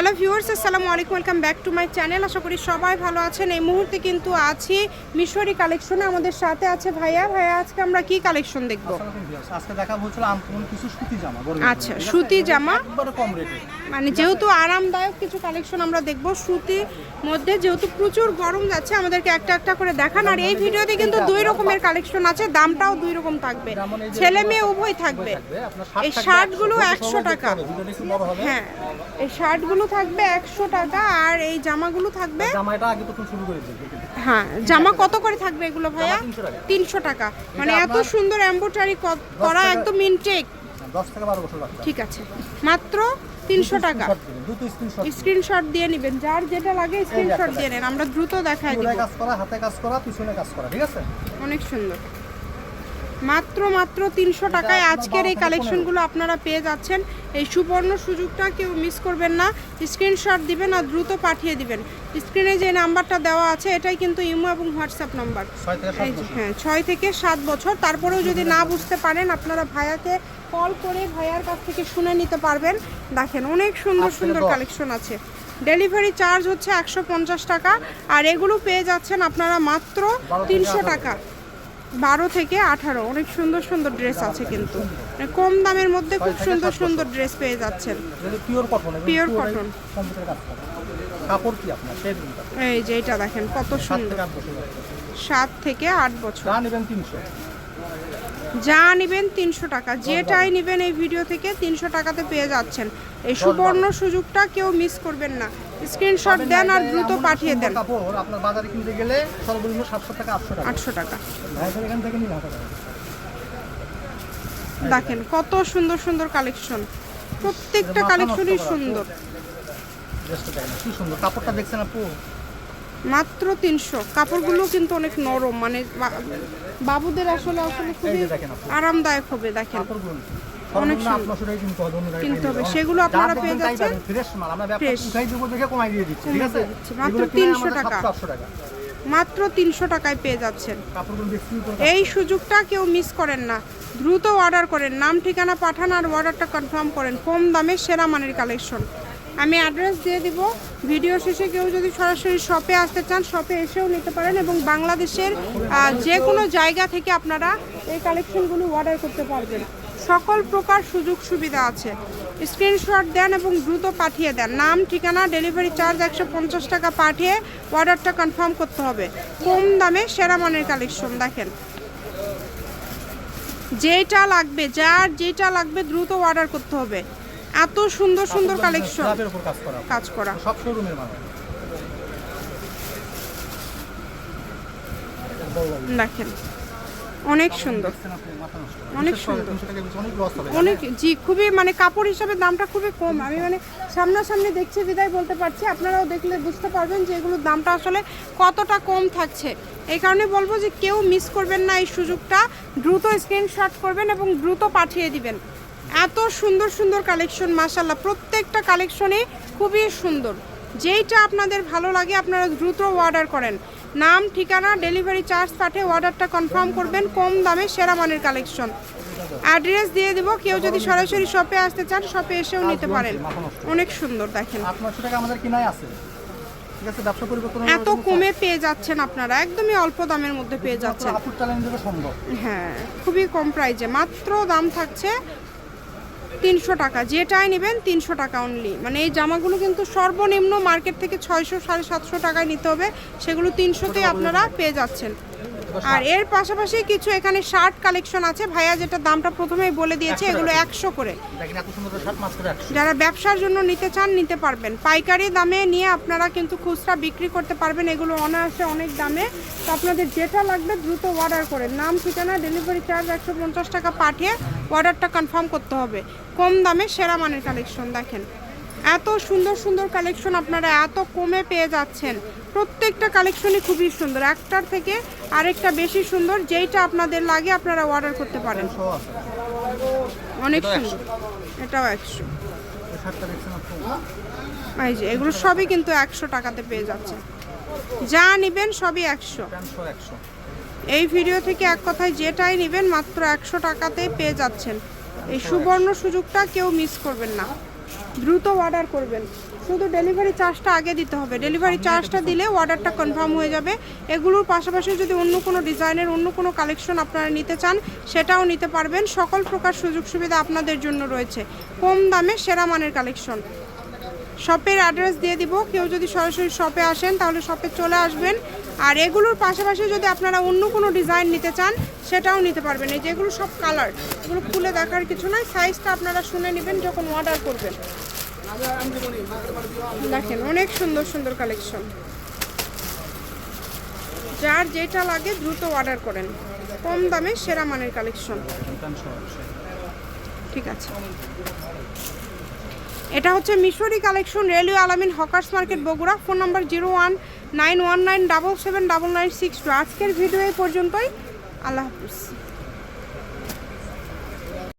Hello viewers আসসালামু আলাইকুম welcome back to my channel. আশা করি সবাই ভালো আছেন। এই মুহূর্তে কিন্তু আছি মিশরি কালেকশনে। আমাদের সাথে আছে ভাইয়া। ভাইয়া আজকে আমরা কি কালেকশন দেখব? আজকে দেখা হচ্ছিল আনকমন কিছু সুতি জামা আচ্ছা, সুতি জামা। কম রেটে মানে যেহেতু আরামদায়ক কিছু কালেকশন আমরা দেখব সুতির মধ্যে যেহেতু প্রচুর গরম যাচ্ছে আমাদেরকে একটা একটা করে দেখান। আর এই ভিডিওতে কিন্তু দুই রকমের কালেকশন আছে দামটাও দুই রকম থাকবে। ছেলে মেয়ে উভয় থাকবে। এই শার্টগুলো একশো টাকা। হ্যাঁ এই শার্টগুলো থাকবে একশো টাকা আর এই জামাগুলো থাকবে? জামাটা আগে তো শুরু করে হ্যাঁ জামা কত করে থাকবে এগুলো ভাইয়া? জামা 300 টাকা। তিনশো টাকা। মানে এত সুন্দর এম্বোটারি করা একদম ইনটেক 10 থেকে 12 বছর ঠিক আছে। মাত্র তিনশো টাকা। স্ক্রিনশট দিয়ে নেবেন। যার যেটা লাগে স্ক্রিনশট দিয়ে নেন। আমরা দ্রুত দেখাই কাজ করা হাতে কাজ করা পিছনে কাজ করা ঠিক আছে? অনেক সুন্দর। মাত্র মাত্র তিনশো টাকায় আজকের এই কালেকশনগুলো আপনারা পেয়ে যাচ্ছেন। এই সুবর্ণ সুযোগটা কেউ মিস করবেন না। স্ক্রিনশট দিবেন আর দ্রুত পাঠিয়ে দিবেন। স্ক্রিনে যে নাম্বারটা দেওয়া আছে এটাই কিন্তু ইমো এবং হোয়াটসঅ্যাপ নাম্বার। 6 থেকে 7 এই যে, বছর। হ্যাঁ ছয় থেকে সাত বছর। তারপরেও যদি না বুঝতে পারেন আপনারা ভাইয়াকে কল করে ভাইয়ার কাছ থেকে শুনে নিতে পারবেন। দেখেন অনেক সুন্দর সুন্দর কালেকশন আছে। ডেলিভারি চার্জ হচ্ছে একশো পঞ্চাশ টাকা। আর এগুলো পেয়ে যাচ্ছেন আপনারা মাত্র তিনশো টাকা। বারো থেকে আঠারো। অনেক সুন্দর সুন্দর ড্রেস আছে কিন্তু। মানে কম দামের মধ্যে খুব সুন্দর সুন্দর ড্রেস পেয়ে যাচ্ছেন। Pure cotton Pure cotton। Computer কাজ করা। কাপড় কি আপনার? এই যে এটা দেখেন কত 7 সুন্দর থেকে 8 বছর। বাচ্চা সাত থেকে আট বছর। যা নেবেন 300 যা নেবেন তিনশো টাকা। যেটাই নেবেন এই ভিডিও থেকে তিনশো টাকাতে পেয়ে যাচ্ছেন। এই সুবর্ণ সুযোগটা কেউ মিস করবেন না। স্ক্রিনশট দেন আর দ্রুত পাঠিয়ে দেন। কাপড় আপনার বাজারে কিনতে গেলে সর্বনিম্ন 700 টাকা 800 টাকা। আটশো টাকা। এখান থেকে দেখেন কত সুন্দর সুন্দর কালেকশন। প্রত্যেকটা কালেকশনই সুন্দর। কি সুন্দর। কাপড়টা দেখছেন আপু? মাত্র তিনশো। কাপড়গুলো কিন্তু অনেক নরম মানে বাবুদের আসলে আসলে খুবই। আরামদায়ক হবে দেখেন। অনেক সর্বনিম্ন সুন্দর। 800 টাকায় কিনতে হবে। সেগুলো আপনারা পেয়ে যাচ্ছেন। মাত্র এগুলো কিনে 300 আমাদের টাকা। 700 800 টাকা। মাত্র তিনশো টাকায় পেয়ে যাচ্ছেন। এই সুযোগটা কেউ মিস করেন না। দ্রুত অর্ডার করেন। নাম ঠিকানা পাঠান আর অর্ডারটা কনফার্ম করেন। কম দামে সেরা মানের কালেকশন আমি অ্যাড্রেস দিয়ে দিব। ভিডিও শেষে কেউ যদি সরাসরি শপে আসতে চান, শপে এসেও নিতে পারেন এবং বাংলাদেশের যে কোনো জায়গা থেকে আপনারা এই কালেকশনগুলো অর্ডার করতে পারবেন। সকল প্রকার সুযোগ সুবিধা আছে। স্ক্রিনশট দেন এবং দ্রুত পাঠিয়ে দেন। নাম, ঠিকানা ডেলিভারি চার্জ একশো পঞ্চাশ টাকা পাঠিয়ে অর্ডারটা কনফার্ম করতে হবে। কম দামে সেরা মানের কালেকশন দেখেন। যেটা লাগবে, যার যেটা লাগবে দ্রুত অর্ডার করতে হবে। এত সুন্দর সুন্দর কালেকশন কাজ করা। সব শোরুমের মাল। দেখেন অনেক সুন্দর। অনেক সুন্দর। 300 টাকা বেশি অনেক অনেক জি খুবই মানে কাপড় হিসাবে দামটা খুবই কম। আমি মানে সামনাসামনি দেখছি বিদায় বলতে পারছি। আপনারাও দেখলে বুঝতে পারবেন যে এগুলোর দামটা আসলে কতটা কম থাকছে। এই কারণে বলব যে কেউ মিস করবেন না এই সুযোগটা। দ্রুত স্ক্রিনশট করবেন এবং দ্রুত পাঠিয়ে দিবেন। এত সুন্দর সুন্দর কালেকশন মাসাল্লাহ প্রত্যেকটা কালেকশনই খুবই সুন্দর। যেইটা আপনাদের ভালো লাগে আপনারা দ্রুত অর্ডার করেন। নাম ঠিকানা ডেলিভারি চার্জ পাঠিয়ে অর্ডারটা কনফার্ম করবেন কম দামে সেরা মানের কালেকশন। অ্যাড্রেস দিয়ে দেবো কেউ যদি সরাসরি শপে আসতে চান শপে এসেও নিতে পারেন। অনেক সুন্দর দেখেন। 800 টাকা আমাদের কিনাই আছে। ঠিক আছে ব্যবসা পরিবর্তন এত কমে পেয়ে যাচ্ছেন আপনারা একদমই অল্প দামের মধ্যে পেয়ে যাচ্ছেন। হ্যাঁ খুবই কম প্রাইজে মাত্র দাম থাকছে তিনশো টাকা। যেটাই নেবেন তিনশো টাকা অনলি মানে এই জামাগুলো কিন্তু সর্বনিম্ন মার্কেট থেকে ছয়শো সাড়ে সাতশো টাকায় নিতে হবে। সেগুলো তিনশোতেই আপনারা পেয়ে যাচ্ছেন। আর এর পাশাপাশি কিছু এখানে শার্ট কালেকশন আছে। ভাইয়া যেটা দামটা প্রথমেই বলে দিয়েছে এগুলো একশো করে। দেখেন এত সুন্দর শার্ট মাত্র 100 যারা ব্যবসার জন্য নিতে চান নিতে পারবেন। পাইকারি দামে নিয়ে আপনারা কিন্তু খুচরা বিক্রি করতে পারবেন। এগুলো অনায়াসে অনেক দামে। তো আপনাদের যেটা লাগবে দ্রুত অর্ডার করে নাম ঠিকানা ডেলিভারি চার্জ একশো পঞ্চাশ টাকা পাঠিয়ে অর্ডারটা কনফার্ম করতে হবে। কম দামে সেরা মানের কালেকশন দেখেন। এত সুন্দর সুন্দর কালেকশন আপনারা এত কমে পেয়ে যাচ্ছেন। প্রত্যেকটা কালেকশনই খুবই সুন্দর। একটার থেকে আরেকটা বেশি সুন্দর যেইটা আপনাদের লাগে আপনারা অর্ডার করতে পারেন। অনেক সুন্দর। এটাও একশো। এই যে এগুলো সবই কিন্তু একশো টাকাতে পেয়ে যাচ্ছে। যা নেবেন সবই একশো। প্যান্ট শো 100 এই ভিডিও থেকে এক কথায় যেটাই নেবেন মাত্র একশো টাকাতে পেয়ে যাচ্ছেন। এই সুবর্ণ সুযোগটা কেউ মিস করবেন না। দ্রুত অর্ডার করবেন। শুধু ডেলিভারি চার্জটা আগে দিতে হবে। ডেলিভারি চার্জটা দিলে অর্ডারটা কনফার্ম হয়ে যাবে। এগুলোর পাশাপাশি যদি অন্য কোনো ডিজাইনের অন্য কোনো কালেকশন আপনারা নিতে চান সেটাও নিতে পারবেন। সকল প্রকার সুযোগ সুবিধা আপনাদের জন্য রয়েছে। কম দামে সেরা মানের কালেকশন শপের অ্যাড্রেস দিয়ে দিব। কেউ যদি সরাসরি শপে আসেন তাহলে শপে চলে আসবেন। আর এগুলোর পাশাপাশি যদি আপনারা অন্য কোনো ডিজাইন নিতে চান সেটাও নিতে পারবেন। এই যেগুলো সব কালার এগুলো খুলে দেখার কিছু নয় সাইজটা আপনারা শুনে নেবেন যখন অর্ডার করবেন। দেখেন, অনেক সুন্দর সুন্দর কালেকশন যার যেটা লাগে দ্রুত অর্ডার করেন। কম দামে সেরা মানের কালেকশন ঠিক আছে। এটা হচ্ছে Mishri collection railway Alamin hawkers market Bogura. Phone number zero one nine one nine double seven double nine six two. আজকের ভিডিও এই পর্যন্তই। আল্লাহ হাফিজ।